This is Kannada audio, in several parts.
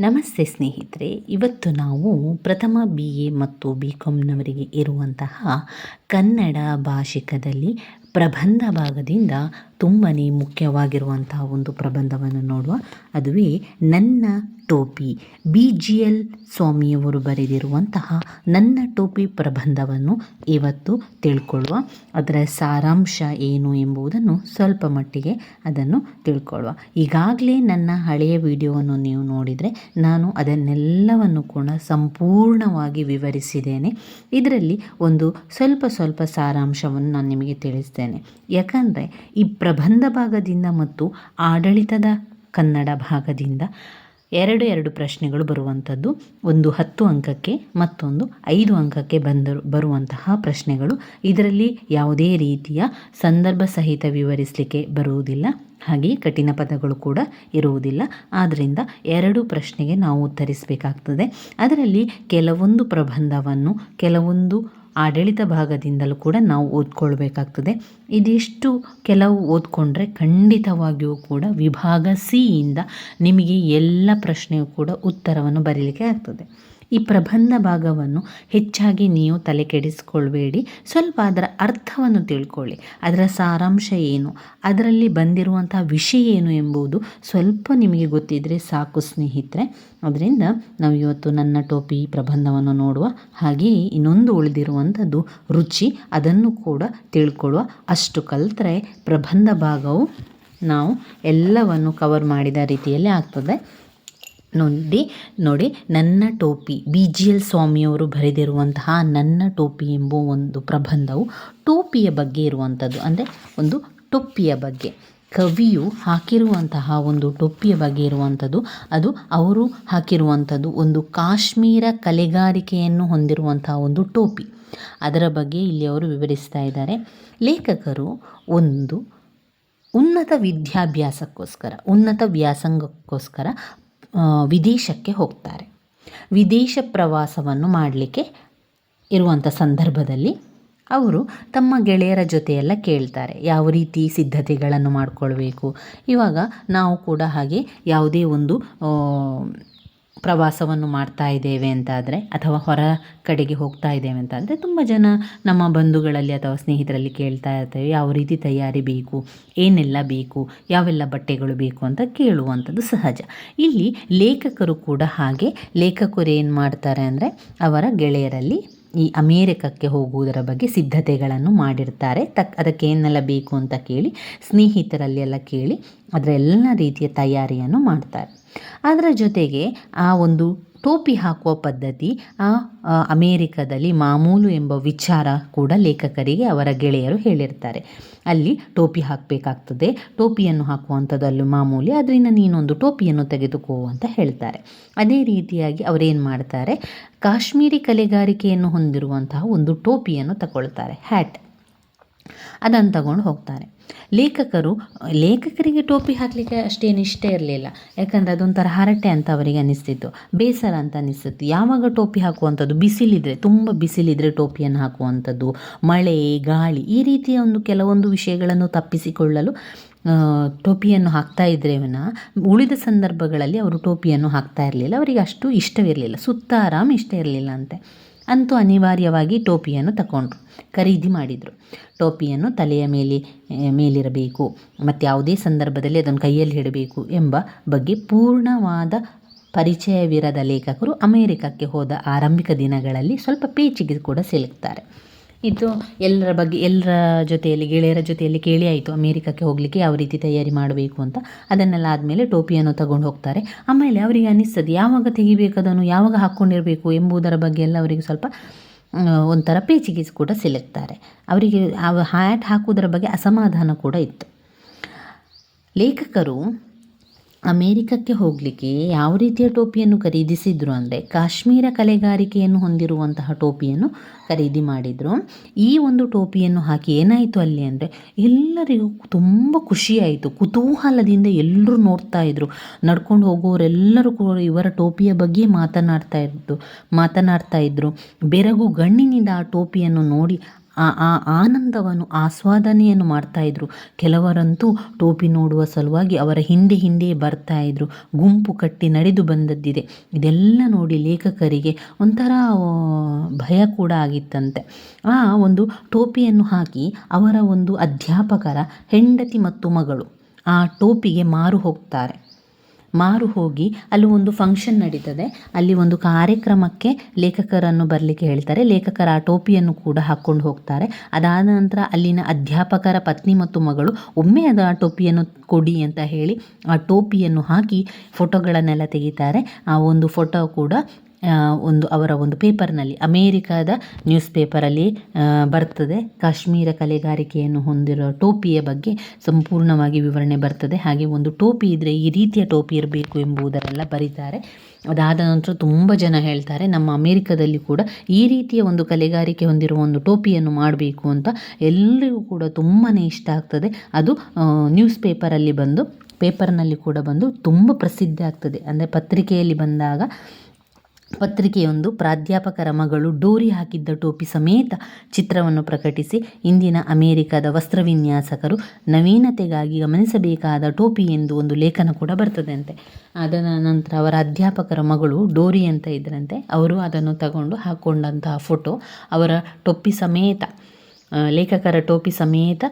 ನಮಸ್ತೆ ಸ್ನೇಹಿತರೆ ಇವತ್ತು ನಾವು ಪ್ರಥಮ ಬಿ ಎ ಮತ್ತು ಬಿ ಕಾಮ್ನವರಿಗೆ ಇರುವಂತಹ ಕನ್ನಡ ಭಾಷಿಕದಲ್ಲಿ ಪ್ರಬಂಧ ಭಾಗದಿಂದ ತುಂಬಾ ಮುಖ್ಯವಾಗಿರುವಂತಹ ಒಂದು ಪ್ರಬಂಧವನ್ನು ನೋಡುವ ಅದುವೇ ನನ್ನ ಟೋಪಿ. ಬಿ. ಜಿ. ಎಲ್. ಸ್ವಾಮಿಯವರು ಬರೆದಿರುವಂತಹ ನನ್ನ ಟೋಪಿ ಪ್ರಬಂಧವನ್ನು ಇವತ್ತು ತಿಳ್ಕೊಳ್ಳುವ. ಅದರ ಸಾರಾಂಶ ಏನು ಎಂಬುದನ್ನು ಸ್ವಲ್ಪ ಮಟ್ಟಿಗೆ ಅದನ್ನು ತಿಳ್ಕೊಳ್ಳುವ. ಈಗಾಗಲೇ ನನ್ನ ಹಳೆಯ ವಿಡಿಯೋವನ್ನು ನೀವು ನೋಡಿದರೆ ನಾನು ಅದನ್ನೆಲ್ಲವನ್ನು ಕೂಡ ಸಂಪೂರ್ಣವಾಗಿ ವಿವರಿಸಿದ್ದೇನೆ. ಇದರಲ್ಲಿ ಒಂದು ಸ್ವಲ್ಪ ಸ್ವಲ್ಪ ಸಾರಾಂಶವನ್ನು ನಾನು ನಿಮಗೆ ತಿಳಿಸ್ತೇನೆ. ಯಾಕಂದರೆ ಈ ಪ್ರಬಂಧ ಭಾಗದಿಂದ ಮತ್ತು ಆಡಳಿತದ ಕನ್ನಡ ಭಾಗದಿಂದ ಎರಡು ಎರಡು ಪ್ರಶ್ನೆಗಳು ಬರುವಂಥದ್ದು. ಒಂದು ಹತ್ತು ಅಂಕಕ್ಕೆ, ಮತ್ತೊಂದು ಐದು ಅಂಕಕ್ಕೆ ಬಂದರು, ಬರುವಂತಹ ಪ್ರಶ್ನೆಗಳು. ಇದರಲ್ಲಿ ಯಾವುದೇ ರೀತಿಯ ಸಂದರ್ಭ ಸಹಿತ ವಿವರಿಸಲಿಕ್ಕೆ ಬರುವುದಿಲ್ಲ. ಹಾಗೆಯೇ ಕಠಿಣ ಪದಗಳು ಕೂಡ ಇರುವುದಿಲ್ಲ. ಆದ್ದರಿಂದ ಎರಡು ಪ್ರಶ್ನೆಗೆ ನಾವು ಉತ್ತರಿಸಬೇಕಾಗ್ತದೆ. ಅದರಲ್ಲಿ ಕೆಲವೊಂದು ಪ್ರಬಂಧವನ್ನು, ಕೆಲವೊಂದು ಆಡಳಿತ ಭಾಗದಿಂದಲೂ ಕೂಡ ನಾವು ಓದ್ಕೊಳ್ಬೇಕಾಗ್ತದೆ. ಇದಿಷ್ಟು ಕೆಲವು ಓದ್ಕೊಂಡ್ರೆ ಖಂಡಿತವಾಗಿಯೂ ಕೂಡ ವಿಭಾಗ ಸಿಯಿಂದ ನಿಮಗೆ ಎಲ್ಲ ಪ್ರಶ್ನೆಯೂ ಕೂಡ ಉತ್ತರವನ್ನು ಬರೀಲಿಕ್ಕೆ ಆಗ್ತದೆ. ಈ ಪ್ರಬಂಧ ಭಾಗವನ್ನು ಹೆಚ್ಚಾಗಿ ನೀವು ತಲೆ ಕೆಡಿಸ್ಕೊಳ್ಬೇಡಿ. ಸ್ವಲ್ಪ ಅದರ ಅರ್ಥವನ್ನು ತಿಳ್ಕೊಳ್ಳಿ. ಅದರ ಸಾರಾಂಶ ಏನು? ಅದರಲ್ಲಿ ಬಂದಿರುವಂಥ ವಿಷಯ ಏನು ಎಂಬುದು ಸ್ವಲ್ಪ ನಿಮಗೆ ಗೊತ್ತಿದ್ದರೆ ಸಾಕು ಸ್ನೇಹಿತರೆ. ಅದರಿಂದ ನಾವು ಇವತ್ತು ನನ್ನ ಟೋಪಿ ಪ್ರಬಂಧವನ್ನು ನೋಡುವ ಹಾಗೆಯೇ ಇನ್ನೊಂದು ಉಳಿದಿರುವಂಥದ್ದು ರುಚಿ, ಅದನ್ನು ಕೂಡ ತಿಳ್ಕೊಳ್ಳುವ ಅಷ್ಟು ಕಲಿತರೆ ಪ್ರಬಂಧ ಭಾಗವು ನಾವು ಎಲ್ಲವನ್ನು ಕವರ್ ಮಾಡಿದ ರೀತಿಯಲ್ಲಿ ಆಗ್ತದೆ. ನೋಡಿ ನೋಡಿ, ನನ್ನ ಟೋಪಿ, ಬಿ ಜಿ ಎಲ್ ಸ್ವಾಮಿಯವರು ಬರೆದಿರುವಂತಹ ನನ್ನ ಟೋಪಿ ಎಂಬ ಒಂದು ಪ್ರಬಂಧವು ಟೋಪಿಯ ಬಗ್ಗೆ ಇರುವಂಥದ್ದು. ಅಂದರೆ ಒಂದು ಟೊಪ್ಪಿಯ ಬಗ್ಗೆ. ಕವಿಯು ಹಾಕಿರುವಂತಹ ಒಂದು ಟೊಪ್ಪಿಯ ಬಗ್ಗೆ ಇರುವಂಥದ್ದು. ಅದು ಅವರು ಹಾಕಿರುವಂಥದ್ದು ಒಂದು ಕಾಶ್ಮೀರ ಕಲೆಗಾರಿಕೆಯನ್ನು ಹೊಂದಿರುವಂತಹ ಒಂದು ಟೋಪಿ. ಅದರ ಬಗ್ಗೆ ಇಲ್ಲಿ ಅವರು ವಿವರಿಸ್ತಾ ಇದ್ದಾರೆ. ಲೇಖಕರು ಒಂದು ಉನ್ನತ ವಿದ್ಯಾಭ್ಯಾಸಕ್ಕೋಸ್ಕರ, ಉನ್ನತ ವ್ಯಾಸಂಗಕ್ಕೋಸ್ಕರ ವಿದೇಶಕ್ಕೆ ಹೋಗ್ತಾರೆ. ವಿದೇಶ ಪ್ರವಾಸವನ್ನು ಮಾಡಲಿಕ್ಕೆ ಇರುವಂಥ ಸಂದರ್ಭದಲ್ಲಿ ಅವರು ತಮ್ಮ ಗೆಳೆಯರ ಜೊತೆಯೆಲ್ಲ ಕೇಳ್ತಾರೆ, ಯಾವ ರೀತಿ ಸಿದ್ಧತೆಗಳನ್ನು ಮಾಡಿಕೊಳ್ಬೇಕು. ಇವಾಗ ನಾವು ಕೂಡ ಹಾಗೆ ಯಾವುದೇ ಒಂದು ಪ್ರವಾಸವನ್ನು ಮಾಡ್ತಾ ಇದ್ದೇವೆ ಅಂತಾದರೆ, ಅಥವಾ ಹೊರ ಕಡೆಗೆ ಹೋಗ್ತಾ ಇದ್ದೇವೆ ಅಂತಾದರೆ, ತುಂಬ ಜನ ನಮ್ಮ ಬಂಧುಗಳಲ್ಲಿ ಅಥವಾ ಸ್ನೇಹಿತರಲ್ಲಿ ಕೇಳ್ತಾ ಇರ್ತೇವೆ, ಯಾವ ರೀತಿ ತಯಾರಿ ಬೇಕು, ಏನೆಲ್ಲ ಬೇಕು, ಯಾವೆಲ್ಲ ಬಟ್ಟೆಗಳು ಬೇಕು ಅಂತ ಕೇಳುವಂಥದ್ದು ಸಹಜ. ಇಲ್ಲಿ ಲೇಖಕರು ಕೂಡ ಹಾಗೆ, ಲೇಖಕರು ಏನು ಮಾಡ್ತಾರೆ ಅಂದರೆ, ಅವರ ಗೆಳೆಯರಲ್ಲಿ ಈ ಅಮೇರಿಕಕ್ಕೆ ಹೋಗುವುದರ ಬಗ್ಗೆ ಸಿದ್ಧತೆಗಳನ್ನು ಮಾಡಿರ್ತಾರೆ. ತಕ್, ಅದಕ್ಕೆ ಏನೆಲ್ಲ ಬೇಕು ಅಂತ ಕೇಳಿ ಸ್ನೇಹಿತರಲ್ಲಿ ಎಲ್ಲ ಕೇಳಿ, ಅದರ ಎಲ್ಲ ರೀತಿಯ ತಯಾರಿಯನ್ನು ಮಾಡ್ತಾರೆ. ಅದರ ಜೊತೆಗೆ ಆ ಒಂದು ಟೋಪಿ ಹಾಕುವ ಪದ್ಧತಿ, ಆ ಅಮೇರಿಕದಲ್ಲಿ ಮಾಮೂಲು ಎಂಬ ವಿಚಾರ ಕೂಡ ಲೇಖಕರಿಗೆ ಅವರ ಗೆಳೆಯರು ಹೇಳಿರ್ತಾರೆ. ಅಲ್ಲಿ ಟೋಪಿ ಹಾಕಬೇಕಾಗ್ತದೆ, ಟೋಪಿಯನ್ನು ಹಾಕುವಂಥದ್ದು ಅಲ್ಲಿ ಮಾಮೂಲಿ ಅದರಿಂದ ನೀನೊಂದು ಟೋಪಿಯನ್ನು ತೆಗೆದುಕೋ ಅಂತ ಹೇಳ್ತಾರೆ. ಅದೇ ರೀತಿಯಾಗಿ ಅವರೇನು ಮಾಡ್ತಾರೆ, ಕಾಶ್ಮೀರಿ ಕಲೆಗಾರಿಕೆಯನ್ನು ಹೊಂದಿರುವಂತಹ ಒಂದು ಟೋಪಿಯನ್ನು ತಗೊಳ್ತಾರೆ, ಹ್ಯಾಟ್. ಅದನ್ನು ತಗೊಂಡು ಹೋಗ್ತಾರೆ. ಲೇಖಕರು, ಲೇಖಕರಿಗೆ ಟೋಪಿ ಹಾಕಲಿಕ್ಕೆ ಅಷ್ಟೇನು ಇಷ್ಟ ಇರಲಿಲ್ಲ. ಯಾಕಂದರೆ ಅದೊಂಥರ ಹರಟೆ ಅಂತ ಅವರಿಗೆ ಅನ್ನಿಸ್ತಿತ್ತು. ಬೇಸರ ಅಂತ ಅನ್ನಿಸ್ತಿತ್ತು. ಯಾವಾಗ ಟೋಪಿ ಹಾಕುವಂಥದ್ದು? ಬಿಸಿಲಿದ್ರೆ, ತುಂಬ ಬಿಸಿಲಿದ್ರೆ ಟೋಪಿಯನ್ನು ಹಾಕುವಂಥದ್ದು. ಮಳೆ, ಗಾಳಿ, ಈ ರೀತಿಯ ಒಂದು ಕೆಲವೊಂದು ವಿಷಯಗಳನ್ನು ತಪ್ಪಿಸಿಕೊಳ್ಳಲು ಟೋಪಿಯನ್ನು ಹಾಕ್ತಾ ಇದ್ರೇವನ, ಉಳಿದ ಸಂದರ್ಭಗಳಲ್ಲಿ ಅವರು ಟೋಪಿಯನ್ನು ಹಾಕ್ತಾ ಇರಲಿಲ್ಲ. ಅವರಿಗೆ ಅಷ್ಟು ಇಷ್ಟವಿರಲಿಲ್ಲ. ಸುತ್ತ ಆರಾಮ್ ಇಷ್ಟ ಇರಲಿಲ್ಲ ಅಂತೆ. ಅಂತೂ ಅನಿವಾರ್ಯವಾಗಿ ಟೋಪಿಯನ್ನು ತಗೊಂಡ್ರು ಖರೀದಿ ಮಾಡಿದರು. ಟೋಪಿಯನ್ನು ತಲೆಯ ಮೇಲೆ ಮೇಲಿರಬೇಕು, ಮತ್ತು ಯಾವುದೇ ಸಂದರ್ಭದಲ್ಲಿ ಅದನ್ನು ಕೈಯಲ್ಲಿ ಹಿಡಬೇಕು ಎಂಬ ಬಗ್ಗೆ ಪೂರ್ಣವಾದ ಪರಿಚಯವಿರದ ಲೇಖಕರು ಅಮೇರಿಕಕ್ಕೆ ಹೋದ ಆರಂಭಿಕ ದಿನಗಳಲ್ಲಿ ಸ್ವಲ್ಪ ಪೇಚಿಗೆ ಕೂಡ ಸಿಲುಕ್ತಾರೆ. ಇದು ಎಲ್ಲರ ಬಗ್ಗೆ, ಎಲ್ಲರ ಜೊತೆಯಲ್ಲಿ, ಗೆಳೆಯರ ಜೊತೆಯಲ್ಲಿ ಕೇಳಿ ಆಯಿತು, ಅಮೇರಿಕಕ್ಕೆ ಹೋಗಲಿಕ್ಕೆ ಯಾವ ರೀತಿ ತಯಾರಿ ಮಾಡಬೇಕು ಅಂತ. ಅದನ್ನೆಲ್ಲ ಆದಮೇಲೆ ಟೋಪಿಯನ್ನು ತಗೊಂಡು ಹೋಗ್ತಾರೆ. ಆಮೇಲೆ ಅವರಿಗೆ ಅನ್ನಿಸ್ತದೆ ಯಾವಾಗ ತೆಗಿಬೇಕು ಅದನ್ನು, ಯಾವಾಗ ಹಾಕ್ಕೊಂಡಿರಬೇಕು ಎಂಬುದರ ಬಗ್ಗೆ ಎಲ್ಲ ಅವರಿಗೆ ಸ್ವಲ್ಪ ಒಂಥರ ಪೇಚಿಗೆ ಕೂಡ ಸಿಲುಕ್ತಾರೆ. ಅವರಿಗೆ ಆ ಹ್ಯಾಟ್ ಹಾಕುವುದರ ಬಗ್ಗೆ ಅಸಮಾಧಾನ ಕೂಡ ಇತ್ತು. ಲೇಖಕರು ಅಮೇರಿಕಕ್ಕೆ ಹೋಗಲಿಕ್ಕೆ ಯಾವ ರೀತಿಯ ಟೋಪಿಯನ್ನು ಖರೀದಿಸಿದ್ರು ಅಂದರೆ ಕಾಶ್ಮೀರ ಕಲೆಗಾರಿಕೆಯನ್ನು ಹೊಂದಿರುವಂತಹ ಟೋಪಿಯನ್ನು ಖರೀದಿ ಮಾಡಿದರು. ಈ ಒಂದು ಟೋಪಿಯನ್ನು ಹಾಕಿ ಏನಾಯಿತು ಅಲ್ಲಿ ಅಂದರೆ ಎಲ್ಲರಿಗೂ ತುಂಬ ಖುಷಿಯಾಯಿತು. ಕುತೂಹಲದಿಂದ ಎಲ್ಲರೂ ನೋಡ್ತಾ ಇದ್ರು. ನಡ್ಕೊಂಡು ಹೋಗೋರೆಲ್ಲರೂ ಕೂಡ ಇವರ ಟೋಪಿಯ ಬಗ್ಗೆ ಮಾತನಾಡ್ತಾ ಇದ್ದು, ಮಾತನಾಡ್ತಾ ಇದ್ದರು ಬೆರಗು ಗಣ್ಣಿನಿಂದ ಆ ಟೋಪಿಯನ್ನು ನೋಡಿ ಆ ಆ, ಆನಂದವನ್ನು, ಆಸ್ವಾದನೆಯನ್ನು ಮಾಡ್ತಾಯಿದ್ರು ಕೆಲವರಂತೂ ಟೋಪಿ ನೋಡುವ ಸಲುವಾಗಿ ಅವರ ಹಿಂದೆ ಹಿಂದೆ ಬರ್ತಾ ಇದ್ರು. ಗುಂಪು ಕಟ್ಟಿ ನಡೆದು ಬಂದದ್ದಿದೆ. ಇದೆಲ್ಲ ನೋಡಿ ಲೇಖಕರಿಗೆ ಒಂಥರ ಭಯ ಕೂಡ ಆಗಿತ್ತಂತೆ. ಆ, ಒಂದು ಟೋಪಿಯನ್ನು ಹಾಕಿ ಅವರ ಒಂದು ಅಧ್ಯಾಪಕರ ಹೆಂಡತಿ ಮತ್ತು ಮಗಳು ಆ ಟೋಪಿಗೆ ಮಾರು ಹೋಗ್ತಾರೆ. ಮಾರು ಹೋಗಿ ಅಲ್ಲಿ ಒಂದು ಫಂಕ್ಷನ್ ನಡೀತದೆ. ಅಲ್ಲಿ ಒಂದು ಕಾರ್ಯಕ್ರಮಕ್ಕೆ ಲೇಖಕರನ್ನು ಬರಲಿಕ್ಕೆ ಹೇಳ್ತಾರೆ. ಲೇಖಕರ ಆ ಟೋಪಿಯನ್ನು ಕೂಡ ಹಾಕ್ಕೊಂಡು ಹೋಗ್ತಾರೆ. ಅದಾದ ನಂತರ ಅಲ್ಲಿನ ಅಧ್ಯಾಪಕರ ಪತ್ನಿ ಮತ್ತು ಮಗಳು, ಒಮ್ಮೆ ಅದು ಆ ಟೋಪಿಯನ್ನು ಕೊಡಿ ಅಂತ ಹೇಳಿ ಆ ಟೋಪಿಯನ್ನು ಹಾಕಿ ಫೋಟೋಗಳನ್ನೆಲ್ಲ ತೆಗಿತಾರೆ. ಆ ಒಂದು ಫೋಟೋ ಕೂಡ ಒಂದು ಅವರ ಒಂದು ಪೇಪರ್ನಲ್ಲಿ ಅಮೇರಿಕಾದ ನ್ಯೂಸ್ ಪೇಪರಲ್ಲಿ ಬರ್ತದೆ. ಕಾಶ್ಮೀರ ಕಲೆಗಾರಿಕೆಯನ್ನು ಹೊಂದಿರುವ ಟೋಪಿಯ ಬಗ್ಗೆ ಸಂಪೂರ್ಣವಾಗಿ ವಿವರಣೆ ಬರ್ತದೆ. ಹಾಗೆ ಒಂದು ಟೋಪಿ ಇದ್ದರೆ ಈ ರೀತಿಯ ಟೋಪಿ ಇರಬೇಕು ಎಂಬುದನ್ನೆಲ್ಲ ಬರೀತಾರೆ. ಅದಾದ ನಂತರ ತುಂಬ ಜನ ಹೇಳ್ತಾರೆ, ನಮ್ಮ ಅಮೇರಿಕದಲ್ಲಿ ಕೂಡ ಈ ರೀತಿಯ ಒಂದು ಕಲೆಗಾರಿಕೆ ಹೊಂದಿರುವ ಒಂದು ಟೋಪಿಯನ್ನು ಮಾಡಬೇಕು ಅಂತ ಎಲ್ಲರಿಗೂ ಕೂಡ ತುಂಬಾ ಇಷ್ಟ ಆಗ್ತದೆ. ಅದು ನ್ಯೂಸ್ ಪೇಪರಲ್ಲಿ ಬಂದು, ಪೇಪರ್ನಲ್ಲಿ ಕೂಡ ಬಂದು ತುಂಬ ಪ್ರಸಿದ್ಧ ಆಗ್ತದೆ. ಅಂದರೆ ಪತ್ರಿಕೆಯಲ್ಲಿ ಬಂದಾಗ ಪತ್ರಿಕೆಯೊಂದು ಪ್ರಾಧ್ಯಾಪಕರ ಮಗಳು ಡೋರಿ ಹಾಕಿದ್ದ ಟೋಪಿ ಸಮೇತ ಚಿತ್ರವನ್ನು ಪ್ರಕಟಿಸಿ, ಇಂದಿನ ಅಮೆರಿಕದ ವಸ್ತ್ರವಿನ್ಯಾಸಕರು ನವೀನತೆಗಾಗಿ ಗಮನಿಸಬೇಕಾದ ಟೋಪಿ ಎಂದು ಒಂದು ಲೇಖನ ಕೂಡ ಬರ್ತದಂತೆ. ಅದರ ನಂತರ ಅವರ ಅಧ್ಯಾಪಕರ ಮಗಳು ಡೋರಿ ಅಂತ ಇದ್ರಂತೆ. ಅವರು ಅದನ್ನು ತಗೊಂಡು ಹಾಕ್ಕೊಂಡಂತಹ ಫೋಟೋ ಅವರ ಟೊಪ್ಪಿ ಸಮೇತ ಲೇಖಕರ ಟೋಪಿ ಸಮೇತ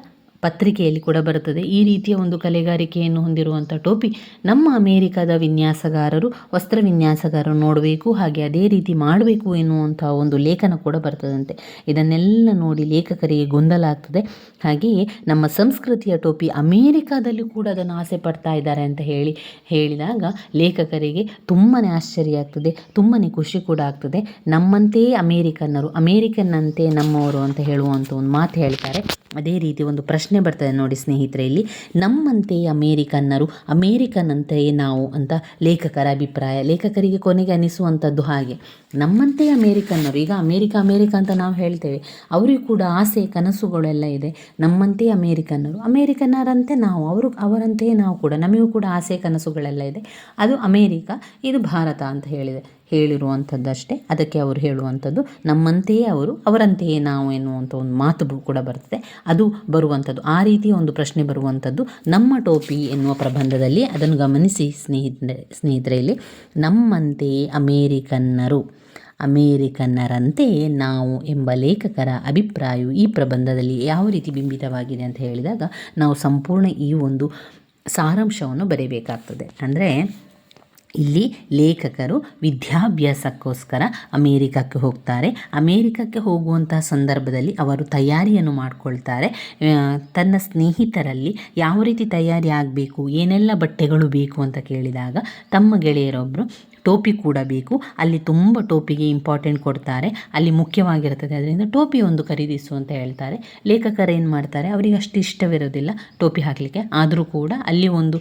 ಪತ್ರಿಕೆಯಲ್ಲಿ ಕೂಡ ಬರುತ್ತದೆ. ಈ ರೀತಿಯ ಒಂದು ಕಲೆಗಾರಿಕೆಯನ್ನು ಹೊಂದಿರುವಂಥ ಟೋಪಿ ನಮ್ಮ ಅಮೇರಿಕಾದ ವಿನ್ಯಾಸಗಾರರು, ವಸ್ತ್ರ ವಿನ್ಯಾಸಗಾರರು ನೋಡಬೇಕು, ಹಾಗೆ ಅದೇ ರೀತಿ ಮಾಡಬೇಕು ಎನ್ನುವಂಥ ಒಂದು ಲೇಖನ ಕೂಡ ಬರ್ತದಂತೆ. ಇದನ್ನೆಲ್ಲ ನೋಡಿ ಲೇಖಕರಿಗೆ ಗೊಂದಲ ಆಗ್ತದೆ. ಹಾಗೆಯೇ ನಮ್ಮ ಸಂಸ್ಕೃತಿಯ ಟೋಪಿ ಅಮೇರಿಕಾದಲ್ಲಿ ಕೂಡ ಅದನ್ನು ಆಸೆ ಪಡ್ತಾ ಇದ್ದಾರೆ ಅಂತ ಹೇಳಿ, ಹೇಳಿದಾಗ ಲೇಖಕರಿಗೆ ತುಂಬಾ ಆಶ್ಚರ್ಯ ಆಗ್ತದೆ ತುಂಬಾ ಖುಷಿ ಕೂಡ ಆಗ್ತದೆ. ನಮ್ಮಂತೆಯೇ ಅಮೇರಿಕನ್ನರು, ಅಮೇರಿಕನ್ನಂತೆ ನಮ್ಮವರು ಅಂತ ಹೇಳುವಂಥ ಒಂದು ಮಾತು ಹೇಳ್ತಾರೆ. ಅದೇ ರೀತಿ ಒಂದು ಪ್ರಶ್ನೆ ಬರ್ತದೆ ನೋಡಿ ಸ್ನೇಹಿತರೆ ಇಲ್ಲಿ ನಮ್ಮಂತೆಯೇ ಅಮೇರಿಕನ್ನರು ಅಮೇರಿಕನ್ನಂತೆಯೇ ನಾವು ಅಂತ ಲೇಖಕರ ಅಭಿಪ್ರಾಯ, ಲೇಖಕರಿಗೆ ಕೊನೆಗೆ ಅನಿಸುವಂಥದ್ದು ಹಾಗೆ. ನಮ್ಮಂತೆಯೇ ಅಮೇರಿಕನ್ನರು, ಈಗ ಅಮೇರಿಕ ಅಮೇರಿಕ ಅಂತ ನಾವು ಹೇಳ್ತೇವೆ, ಅವರಿಗೂ ಕೂಡ ಆಸೆ, ಕನಸುಗಳೆಲ್ಲ ಇದೆ. ನಮ್ಮಂತೆಯೇ ಅಮೇರಿಕನ್ನರು ಅಮೇರಿಕನ್ನರಂತೆ ನಾವು, ಅವರು, ಅವರಂತೆಯೇ ನಾವು ಕೂಡ, ನಮಗೂ ಕೂಡ ಆಸೆ, ಕನಸುಗಳೆಲ್ಲ ಇದೆ. ಅದು ಅಮೇರಿಕ, ಇದು ಭಾರತ ಅಂತ ಹೇಳಿದೆ. ಹೇಳಿರುವಂಥದ್ದಷ್ಟೇ. ಅದಕ್ಕೆ ಅವರು ಹೇಳುವಂಥದ್ದು, ನಮ್ಮಂತೆಯೇ ಅವರು, ಅವರಂತೆಯೇ ನಾವು ಎನ್ನುವಂಥ ಒಂದು ಮಾತು ಕೂಡ ಬರ್ತದೆ. ಅದು ಬರುವಂಥದ್ದು. ಆ ರೀತಿಯ ಒಂದು ಪ್ರಶ್ನೆ ಬರುವಂಥದ್ದು, ನಮ್ಮ ಟೋಪಿ ಎನ್ನುವ ಪ್ರಬಂಧದಲ್ಲಿ, ಅದನ್ನು ಗಮನಿಸಿ ಸ್ನೇಹಿತ ಸ್ನೇಹಿತರೆ ಇಲ್ಲಿ. ನಮ್ಮಂತೆಯೇ ಅಮೇರಿಕನ್ನರು. ಅಮೇರಿಕನ್ನರಂತೆಯೇ ನಾವು ಎಂಬ ಲೇಖಕರ ಅಭಿಪ್ರಾಯವು ಈ ಪ್ರಬಂಧದಲ್ಲಿ ಯಾವ ರೀತಿ ಬಿಂಬಿತವಾಗಿದೆ ಅಂತ ಹೇಳಿದಾಗ, ನಾವು ಸಂಪೂರ್ಣ ಈ ಒಂದು ಸಾರಾಂಶವನ್ನು ಬರೆಯಬೇಕಾಗ್ತದೆ ಅಂದರೆ ಇಲ್ಲಿ ಲೇಖಕರು ವಿದ್ಯಾಭ್ಯಾಸಕ್ಕೋಸ್ಕರ ಅಮೇರಿಕಕ್ಕೆ ಹೋಗ್ತಾರೆ. ಅಮೇರಿಕಕ್ಕೆ ಹೋಗುವಂತಹ ಸಂದರ್ಭದಲ್ಲಿ ಅವರು ತಯಾರಿಯನ್ನು ಮಾಡಿಕೊಳ್ತಾರೆ. ತನ್ನ ಸ್ನೇಹಿತರಲ್ಲಿ ಯಾವ ರೀತಿ ತಯಾರಿ ಆಗಬೇಕು, ಏನೆಲ್ಲ ಬಟ್ಟೆಗಳು ಬೇಕು ಅಂತ ಕೇಳಿದಾಗ ತಮ್ಮ ಗೆಳೆಯರೊಬ್ಬರು ಟೋಪಿ ಕೂಡ ಬೇಕು. ಅಲ್ಲಿ ತುಂಬ ಟೋಪಿಗೆ ಇಂಪಾರ್ಟೆಂಟ್ ಕೊಡ್ತಾರೆ. ಅಲ್ಲಿ ಮುಖ್ಯವಾಗಿರ್ತದೆ. ಅದರಿಂದ ಟೋಪಿ ಒಂದು ಖರೀದಿಸು ಅಂತ ಹೇಳ್ತಾರೆ. ಲೇಖಕರು ಏನು ಮಾಡ್ತಾರೆ, ಅವರಿಗೆ ಅಷ್ಟು ಇಷ್ಟವಿರೋದಿಲ್ಲ ಟೋಪಿ ಹಾಕಲಿಕ್ಕೆ. ಆದರೂ ಕೂಡ ಅಲ್ಲಿ ಒಂದು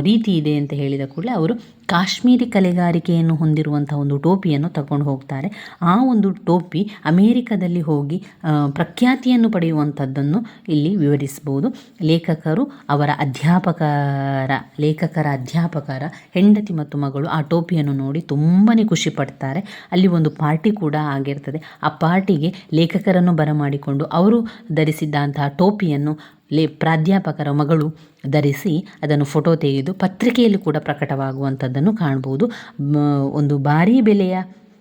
ರೀತಿ ಇದೆ ಅಂತ ಹೇಳಿದ ಕೂಡಲೇ ಅವರು ಕಾಶ್ಮೀರಿ ಕಲೆಗಾರಿಕೆಯನ್ನು ಹೊಂದಿರುವಂಥ ಒಂದು ಟೋಪಿಯನ್ನು ತಗೊಂಡು ಹೋಗ್ತಾರೆ. ಆ ಒಂದು ಟೋಪಿ ಅಮೇರಿಕದಲ್ಲಿ ಹೋಗಿ ಪ್ರಖ್ಯಾತಿಯನ್ನು ಪಡೆಯುವಂಥದ್ದನ್ನು ಇಲ್ಲಿ ವಿವರಿಸ್ಬೋದು. ಲೇಖಕರು ಅವರ ಅಧ್ಯಾಪಕರ, ಲೇಖಕರ ಅಧ್ಯಾಪಕರ ಹೆಂಡತಿ ಮತ್ತು ಮಗಳು ಆ ಟೋಪಿಯನ್ನು ನೋಡಿ ತುಂಬಾ ಖುಷಿ ಪಡ್ತಾರೆ. ಅಲ್ಲಿ ಒಂದು ಪಾರ್ಟಿ ಕೂಡ ಆಗಿರ್ತದೆ. ಆ ಪಾರ್ಟಿಗೆ ಲೇಖಕರನ್ನು ಬರಮಾಡಿಕೊಂಡು ಅವರು ಧರಿಸಿದ್ದಂತಹ ಟೋಪಿಯನ್ನು ಲೇ ಪ್ರಾಧ್ಯಾಪಕರ ಮಗಳು ಧರಿಸಿ ಅದನ್ನು ಫೋಟೋ ತೆಗೆದು ಪತ್ರಿಕೆಯಲ್ಲಿ ಕೂಡ ಪ್ರಕಟವಾಗುವಂಥದ್ದನ್ನು ಕಾಣ್ಬೋದು. ಒಂದು ಭಾರೀ ಬೆಲೆಯ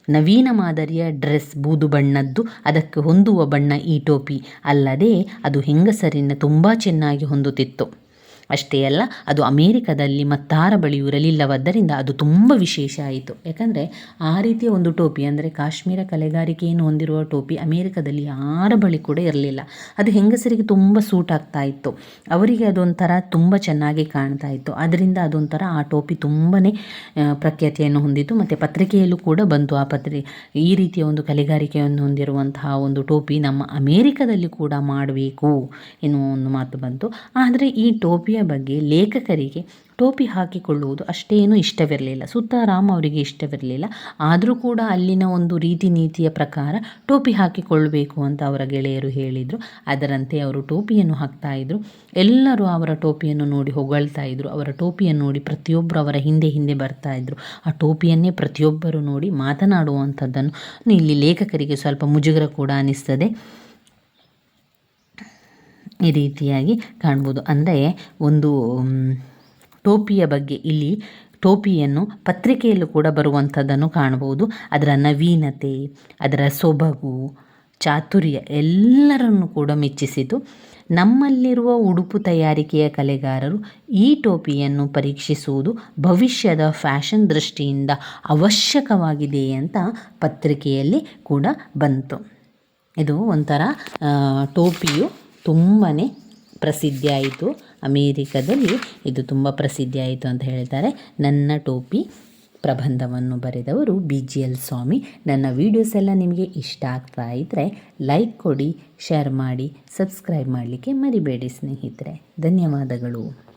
ನವೀನ ಮಾದರಿಯ ಡ್ರೆಸ್ ಬೂದು ಬಣ್ಣದ್ದು, ಅದಕ್ಕೆ ಹೊಂದುವ ಬಣ್ಣ ಈ ಟೋಪಿ. ಅಲ್ಲದೆ ಅದು ಹೆಂಗಸರಿನ ತುಂಬ ಚೆನ್ನಾಗಿ ಹೊಂದುತ್ತಿತ್ತು. ಅಷ್ಟೇ ಅಲ್ಲ, ಅದು ಅಮೇರಿಕದಲ್ಲಿ ಮತ್ತಾರ ಬಳಿ ಇರಲಿಲ್ಲವಾದ್ದರಿಂದ ಅದು ತುಂಬ ವಿಶೇಷ ಆಯಿತು. ಯಾಕಂದರೆ ಆ ರೀತಿಯ ಒಂದು ಟೋಪಿ, ಅಂದರೆ ಕಾಶ್ಮೀರ ಕಲೆಗಾರಿಕೆಯನ್ನು ಹೊಂದಿರುವ ಟೋಪಿ ಅಮೇರಿಕದಲ್ಲಿ ಯಾರ ಬಳಿ ಕೂಡ ಇರಲಿಲ್ಲ. ಅದು ಹೆಂಗಸರಿಗೆ ತುಂಬ ಸೂಟ್ ಆಗ್ತಾ ಇತ್ತು. ಅವರಿಗೆ ಅದೊಂಥರ ತುಂಬ ಚೆನ್ನಾಗಿ ಕಾಣ್ತಾ ಇತ್ತು. ಅದರಿಂದ ಅದೊಂಥರ ಆ ಟೋಪಿ ತುಂಬಾ ಪ್ರಖ್ಯಾತಿಯನ್ನು ಹೊಂದಿತ್ತು. ಮತ್ತು ಪತ್ರಿಕೆಯಲ್ಲೂ ಕೂಡ ಬಂತು ಆ ಪತ್ರಿ, ಈ ರೀತಿಯ ಒಂದು ಕಲೆಗಾರಿಕೆಯನ್ನು ಹೊಂದಿರುವಂತಹ ಒಂದು ಟೋಪಿ ನಮ್ಮ ಅಮೇರಿಕದಲ್ಲಿ ಕೂಡ ಮಾಡಬೇಕು ಎನ್ನುವ ಒಂದು ಮಾತು ಬಂತು. ಆದರೆ ಈ ಟೋಪಿಯ ಬಗ್ಗೆ ಲೇಖಕರಿಗೆ ಟೋಪಿ ಹಾಕಿಕೊಳ್ಳುವುದು ಅಷ್ಟೇನೂ ಇಷ್ಟವಿರಲಿಲ್ಲ. ಸುತ್ತಾರಾಮ್ ಅವರಿಗೆ ಇಷ್ಟವಿರಲಿಲ್ಲ. ಆದರೂ ಕೂಡ ಅಲ್ಲಿನ ಒಂದು ರೀತಿ ನೀತಿಯ ಪ್ರಕಾರ ಟೋಪಿ ಹಾಕಿಕೊಳ್ಳಬೇಕು ಅಂತ ಅವರ ಗೆಳೆಯರು ಹೇಳಿದರು. ಅದರಂತೆ ಅವರು ಟೋಪಿಯನ್ನು ಹಾಕ್ತಾ ಇದ್ರು. ಎಲ್ಲರೂ ಅವರ ಟೋಪಿಯನ್ನು ನೋಡಿ ಹೊಗಳ್ತಾ ಇದ್ರು. ಅವರ ಟೋಪಿಯನ್ನು ನೋಡಿ ಪ್ರತಿಯೊಬ್ಬರು ಅವರ ಹಿಂದೆ ಹಿಂದೆ ಬರ್ತಾ ಇದ್ರು. ಆ ಟೋಪಿಯನ್ನೇ ಪ್ರತಿಯೊಬ್ಬರು ನೋಡಿ ಮಾತನಾಡುವಂಥದ್ದನ್ನು ಇಲ್ಲಿ ಲೇಖಕರಿಗೆ ಸ್ವಲ್ಪ ಮುಜುಗರ ಕೂಡ ಅನಿಸ್ತದೆ. ಈ ರೀತಿಯಾಗಿ ಕಾಣ್ಬೋದು. ಅಂದರೆ ಒಂದು ಟೋಪಿಯ ಬಗ್ಗೆ ಇಲ್ಲಿ ಟೋಪಿಯನ್ನು ಪತ್ರಿಕೆಯಲ್ಲೂ ಕೂಡ ಬರುವಂಥದ್ದನ್ನು ಕಾಣ್ಬೋದು. ಅದರ ನವೀನತೆ, ಅದರ ಸೊಬಗು, ಚಾತುರ್ಯ ಎಲ್ಲರನ್ನು ಕೂಡ ಮೆಚ್ಚಿಸಿತು. ನಮ್ಮಲ್ಲಿರುವ ಉಡುಪು ತಯಾರಿಕೆಯ ಕಲೆಗಾರರು ಈ ಟೋಪಿಯನ್ನು ಪರೀಕ್ಷಿಸುವುದು ಭವಿಷ್ಯದ ಫ್ಯಾಷನ್ ದೃಷ್ಟಿಯಿಂದ ಅವಶ್ಯಕವಾಗಿದೆ ಅಂತ ಪತ್ರಿಕೆಯಲ್ಲಿ ಕೂಡ ಬಂತು. ಇದು ಒಂಥರ ಟೋಪಿಯು ತುಂಬಾ ಪ್ರಸಿದ್ಧಿಯಾಯಿತು ಅಮೇರಿಕದಲ್ಲಿ ಇದು ತುಂಬ ಪ್ರಸಿದ್ಧಿಯಾಯಿತು ಅಂತ ಹೇಳ್ತಾರೆ. ನನ್ನ ಟೋಪಿ ಪ್ರಬಂಧವನ್ನು ಬರೆದವರು ಬಿ. ಜಿ. ಎಲ್. ಸ್ವಾಮಿ. ನನ್ನ ವೀಡಿಯೋಸ್ ಎಲ್ಲ ನಿಮಗೆ ಇಷ್ಟ ಆಗ್ತಾ ಇದ್ದರೆ ಲೈಕ್ ಕೊಡಿ ಶೇರ್ ಮಾಡಿ ಸಬ್ಸ್ಕ್ರೈಬ್ ಮಾಡಲಿಕ್ಕೆ ಮರಿಬೇಡಿ ಸ್ನೇಹಿತರೆ. ಧನ್ಯವಾದಗಳು.